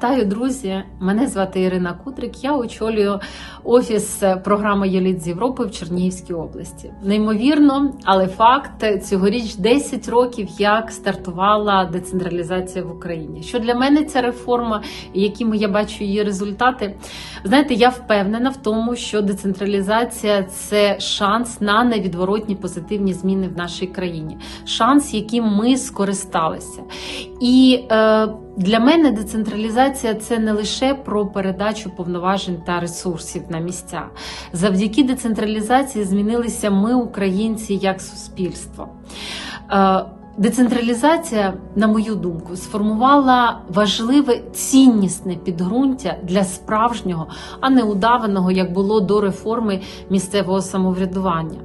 Вітаю, друзі! Мене звати Ірина Кудрик. Я очолюю офіс програми Єліт з Європи в Чернігівській області. Неймовірно, але факт цьогоріч 10 років, як стартувала децентралізація в Україні. Що для мене ця реформа, якими я бачу її результати? Знаєте, я впевнена в тому, що децентралізація це шанс на невідворотні позитивні зміни в нашій країні, шанс, яким ми скористалися. І е, для мене децентралізація це не лише про передачу повноважень та ресурсів на місця. Завдяки децентралізації змінилися ми, українці, як суспільство. Е, Децентралізація, на мою думку, сформувала важливе ціннісне підґрунтя для справжнього, а не удаваного, як було до реформи місцевого самоврядування.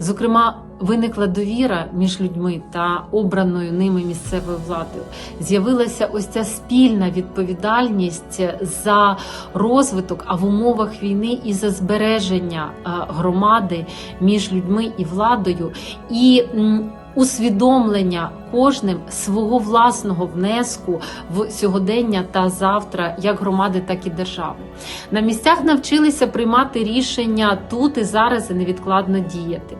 Зокрема, виникла довіра між людьми та обраною ними місцевою владою. З'явилася ось ця спільна відповідальність за розвиток, а в умовах війни і за збереження е, громади між людьми і владою. І усвідомлення кожним свого власного внеску в сьогодення та завтра, як громади, так і держави. На місцях навчилися приймати рішення тут і зараз і невідкладно діяти.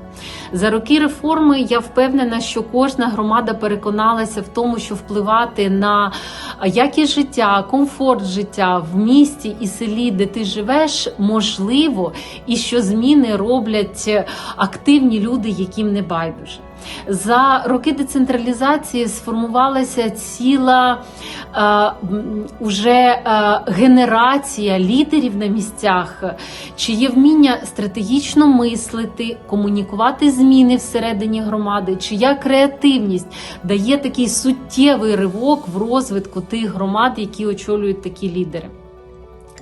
За роки реформи я впевнена, що кожна громада переконалася в тому, що впливати на якість життя, комфорт життя в місті і селі, де ти живеш, можливо, і що зміни роблять активні люди, яким не байдуже. За роки децентралізації сформувалася ціла е, уже е, генерація лідерів на місцях, чиє вміння стратегічно мислити, комунікувати зміни всередині громади, чия креативність дає такий суттєвий ривок в розвитку тих громад, які очолюють такі лідери.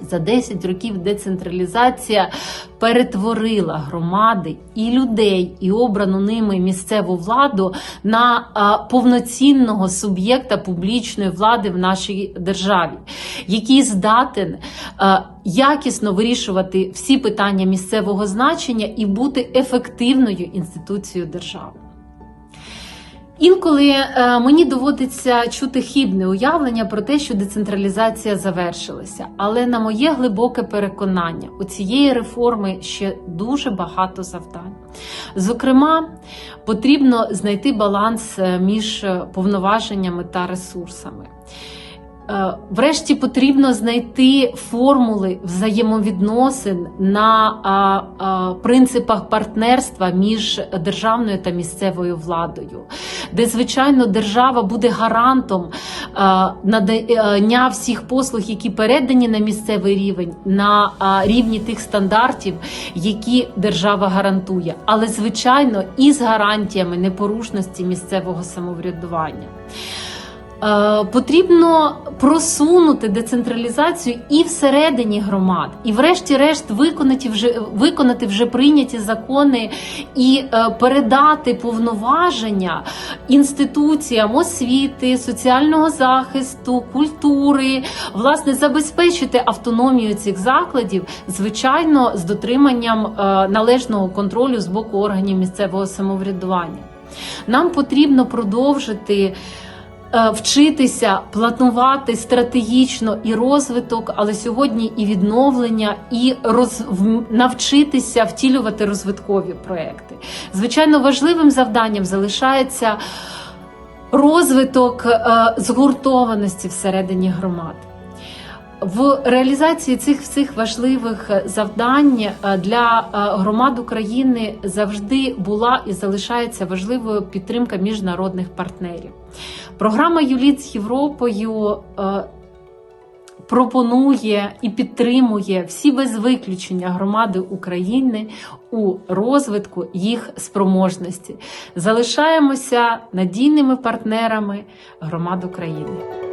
За 10 років децентралізація перетворила громади і людей, і обрану ними місцеву владу на повноцінного суб'єкта публічної влади в нашій державі, який здатен якісно вирішувати всі питання місцевого значення і бути ефективною інституцією держави. Інколи е, мені доводиться чути хибне уявлення про те, що децентралізація завершилася. Але на моє глибоке переконання, у цієї реформи ще дуже багато завдань. Зокрема, потрібно знайти баланс е, між повноваженнями та ресурсами. Е, Врешті потрібно знайти формули взаємовідносин на принципах партнерства між державною та місцевою владою, де, звичайно, держава буде гарантом надання всіх послуг, які передані на місцевий рівень, на рівні тих стандартів, які держава гарантує, але звичайно і з гарантіями непорушності місцевого самоврядування. Е, Потрібно просунути децентралізацію і всередині громад, і, врешті-решт, виконати вже виконати вже прийняті закони і е, передати повноваження інституціям освіти, соціального захисту, культури, власне, забезпечити автономію цих закладів, звичайно, з дотриманням е, належного контролю з боку органів місцевого самоврядування. Нам потрібно продовжити вчитися планувати стратегічно і розвиток, але сьогодні і відновлення, і роз... навчитися втілювати розвиткові проекти. Звичайно, важливим завданням залишається розвиток е, згуртованості всередині громад. В реалізації цих всіх важливих завдань е, для е, громад України завжди була і залишається важливою підтримка міжнародних партнерів. Програма Юліт з Європою е, пропонує і підтримує всі без виключення громади України у розвитку їх спроможності. Залишаємося надійними партнерами громад України.